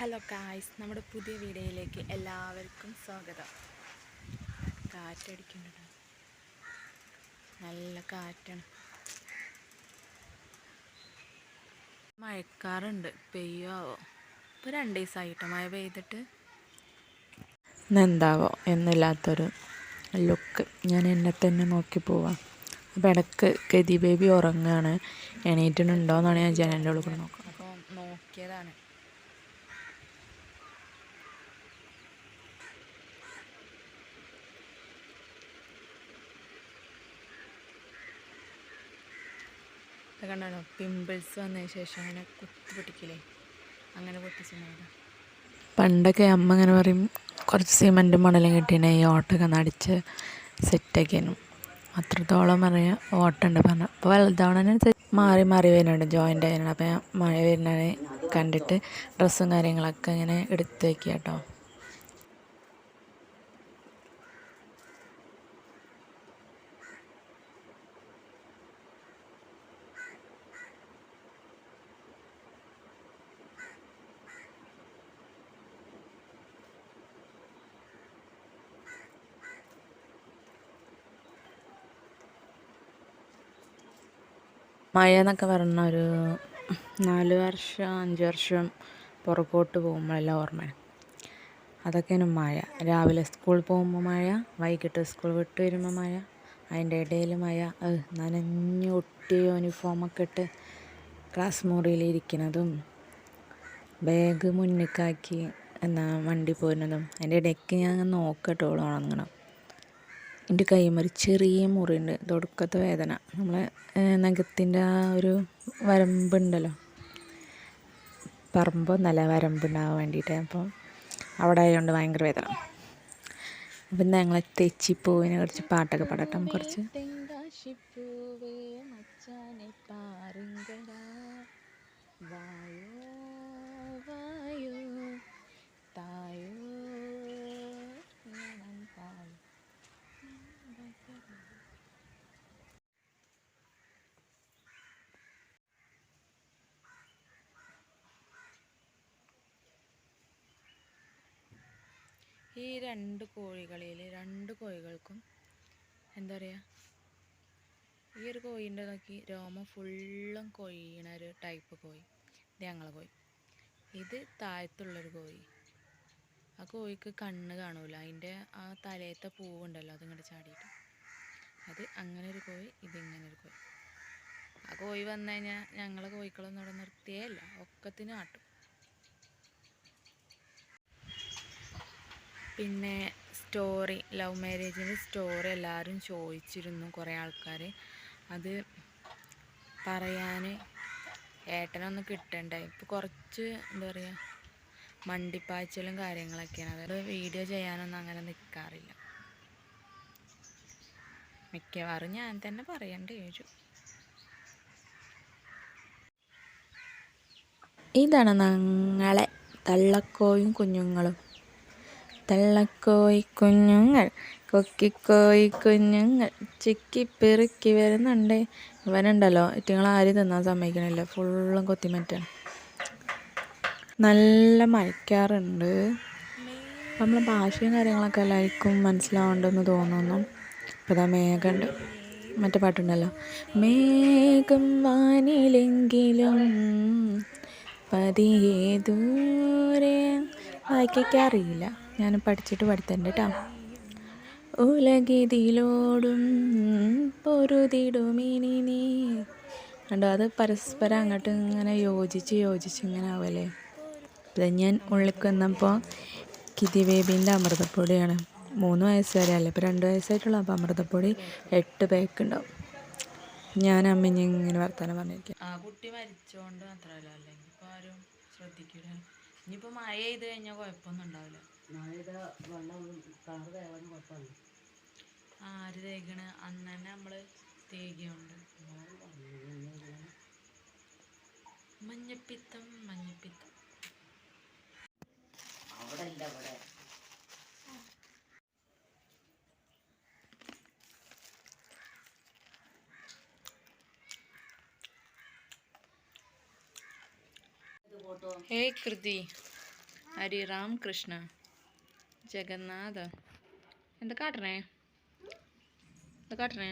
Hello കായ്സ് നമ്മുടെ പുതിയ വീഡിയോയിലേക്ക് എല്ലാവർക്കും സ്വാഗതം. കാറ്റടിക്കുന്നുണ്ട്. നല്ല കാറ്റാണ്. മഴക്കാറുണ്ട് പെയ്യാവോ ഇപ്പൊ രണ്ട് ദിവസമായിട്ട് മഴ പെയ്തിട്ട്. എന്താവോ എന്നില്ലാത്തൊരു ലുക്ക് ഞാൻ എന്നെ തന്നെ നോക്കി പോവാം. അപ്പോൾ ഇടയ്ക്ക് ഗതി ബേബി ഉറങ്ങുകയാണ് എണീറ്റിട്ടുണ്ടോ എന്നാണ് ഞാൻ ജനലിന്റെ ഉള്ളിൽ നോക്കുക അപ്പോൾ നോക്കിയതാണ്. ഇത് കണ്ടാണോ? പിമ്പിൾസ് വന്നതിന് ശേഷം അങ്ങനെ കുത്തി പൊട്ടിക്കില്ലേ അങ്ങനെ പൊട്ടിച്ചിട്ടുണ്ടായിരുന്നു പണ്ടൊക്കെ അമ്മ ഇങ്ങനെ പറയും കുറച്ച് സിമന്റ് മണലും കിട്ടിയാണ് ഈ ഓട്ടൊക്കെ നടിച്ച് സെറ്റാക്കിയാനും അത്രത്തോളം പറയാം ഓട്ടുണ്ട് പറഞ്ഞു. അപ്പോൾ വലുതാവണനുസരിച്ച് മാറി മാറി വരുന്നുണ്ട് ജോയിന്റ് ആയിരുന്നു അപ്പോൾ ഞാൻ മഴ വരുന്നതിനെ കണ്ടിട്ട് ഡ്രസ്സും കാര്യങ്ങളൊക്കെ ഇങ്ങനെ എടുത്ത് വയ്ക്കുക കേട്ടോ മഴ എന്നൊക്കെ പറഞ്ഞ ഒരു നാല് വർഷം അഞ്ച് വർഷം പുറകോട്ട് പോകുമ്പോഴെല്ലാം ഓർമ്മയാണ് അതൊക്കെയാണ് മഴ. രാവിലെ സ്കൂൾ പോകുമ്പോൾ മഴ വൈകിട്ട് സ്കൂൾ വിട്ട് വരുമ്പോൾ മഴ അതിന്റെ ഇടയിൽ മഴ. നനഞ്ഞു ഒട്ടിയ യൂണിഫോമൊക്കെ ഇട്ട് ക്ലാസ് മുറിയിൽ ഇരിക്കുന്നതും ബാഗ് മുന്നിക്കാക്കി എന്നാ വണ്ടി പോരുന്നതും അതിന്റെ ഇടയ്ക്ക് ഞാൻ നോക്കട്ടോ ഉണങ്ങണം എന്റെ കൈമൊരു ചെറിയ മുറിയുണ്ട്. തുടക്കത്തെ വേദന. നമ്മളെ നഖത്തിന്റെ ആ ഒരു വരമ്പുണ്ടല്ലോ. പറമ്പൊന്നല്ല വരമ്പുണ്ടാകാൻ വേണ്ടിയിട്ട്. അപ്പം അവിടെ ആയതുകൊണ്ട് ഭയങ്കര വേദന. അപ്പം ഞങ്ങൾ തെച്ചിപ്പൂവിനെ കുറിച്ച് പാട്ടൊക്കെ പാടട്ടെ. കുറച്ച് വായോ വായോ ഈ രണ്ട് കോഴികളിൽ രണ്ട് കോഴികൾക്കും എന്താ പറയുക ഈ ഒരു കോഴീന്റെ നോക്കി രോമം ഫുള്ളും കൊയ്യണ ഒരു ടൈപ്പ് കോഴി. ഇത് ഞങ്ങളെ കോഴി. ഇത് താഴത്തുള്ളൊരു കോഴി. ആ കോഴിക്ക് കണ്ണ് കാണൂല. അതിന്റെ ആ തലയത്തെ പൂവുണ്ടല്ലോ അതിങ്ങോട്ട് ചാടിയിട്ട്. അത് അങ്ങനെ ഒരു കോഴി ഇത് ഇങ്ങനെ ഒരു കോഴി. ആ കോഴി വന്നു കഴിഞ്ഞാൽ ഞങ്ങളെ കോഴിക്കളൊന്നും അവിടെ നിർത്തിയേ ഇല്ല. ഒക്കത്തിന് ആട്ടും. പിന്നെ സ്റ്റോറി ലവ് മാരേജിന്റെ സ്റ്റോറി എല്ലാവരും ചോദിച്ചിരുന്നു കുറേ ആൾക്കാർ അത് പറയാൻ ഏട്ടനൊന്നും കിട്ടണ്ടേ. ഇപ്പോൾ കുറച്ച് എന്താ പറയുക മണ്ടിപ്പാച്ചിലും കാര്യങ്ങളൊക്കെയാണ്. അതായത് വീഡിയോ ചെയ്യാനൊന്നും അങ്ങനെ നിൽക്കാറില്ല മിക്കവാറും ഞാൻ തന്നെ പറയേണ്ടി വരും. ഇതാണ് ഞങ്ങളെ തള്ളക്കോയും കുഞ്ഞുങ്ങളും. തള്ളക്കോയി കുഞ്ഞുങ്ങൾ കൊക്കിക്കോയി കുഞ്ഞുങ്ങൾ ചിക്കി പെറുക്കി വരുന്നുണ്ട്. ഇവനുണ്ടല്ലോ ഇറ്റുങ്ങൾ ആരും തിന്നാൻ സമ്മതിക്കണില്ല. ഫുള്ളും കൊത്തിമറ്റാണ്. നല്ല മഴയ്ക്കാറുണ്ട് നമ്മളെ ഭാഷയും കാര്യങ്ങളൊക്കെ എല്ലാവർക്കും മനസ്സിലാവുണ്ടെന്ന് തോന്നുന്നു. അപ്പോൾ ഇതാ മേഘമുണ്ട് മറ്റേ പാട്ടുണ്ടല്ലോ. മേഘം വാനിലെങ്കിലും പതിയേ ദൂരെ വായിക്കാറിയില്ല ഞാൻ പഠിച്ചിട്ട് പഠിത്തണ്ട് കേട്ടോ ഉലകിതിലോടും പൊരുതിടുമിനി നീ. കണ്ടോ? അത് പരസ്പരം അങ്ങോട്ട് ഇങ്ങനെ യോജിച്ച് യോജിച്ച് ഇങ്ങനെ ആവല്ലേ? അത് ഞാൻ ഉള്ളിൽ വന്നപ്പോൾ കിതി ബേബീന്റെ അമൃതപ്പൊടിയാണ്. മൂന്ന് വയസ്സ് വരെ അല്ല? ഇപ്പോൾ രണ്ട് വയസ്സായിട്ടുള്ള. അപ്പോൾ അമൃതപ്പൊടി എട്ട് പാക്ക് ഉണ്ടാവും. ഞാൻ അമ്മ ഇങ്ങനെ വർത്തമാനം പറഞ്ഞിരിക്കും. ആ കുട്ടി മരിച്ചോണ്ട് മാത്രമല്ല. അല്ലെങ്കിൽ ഇപ്പോൾ ആരും ശ്രദ്ധിക്കില്ല ഇനിയിപ്പോൾ മഴ ചെയ്ത് കഴിഞ്ഞാൽ കുഴപ്പമൊന്നും ഉണ്ടാവില്ല. ആര് തേക്കണ്? അന്ന് തന്നെ നമ്മൾ തേകിയുണ്ട് മഞ്ഞപ്പിത്തം മഞ്ഞപ്പിത്തം. ഹേ കൃതി. ഹരിറാം കൃഷ്ണ. ജഗന്നാഥ. എന്താ കാട്ടണേ? എന്താ കാട്ടണേ?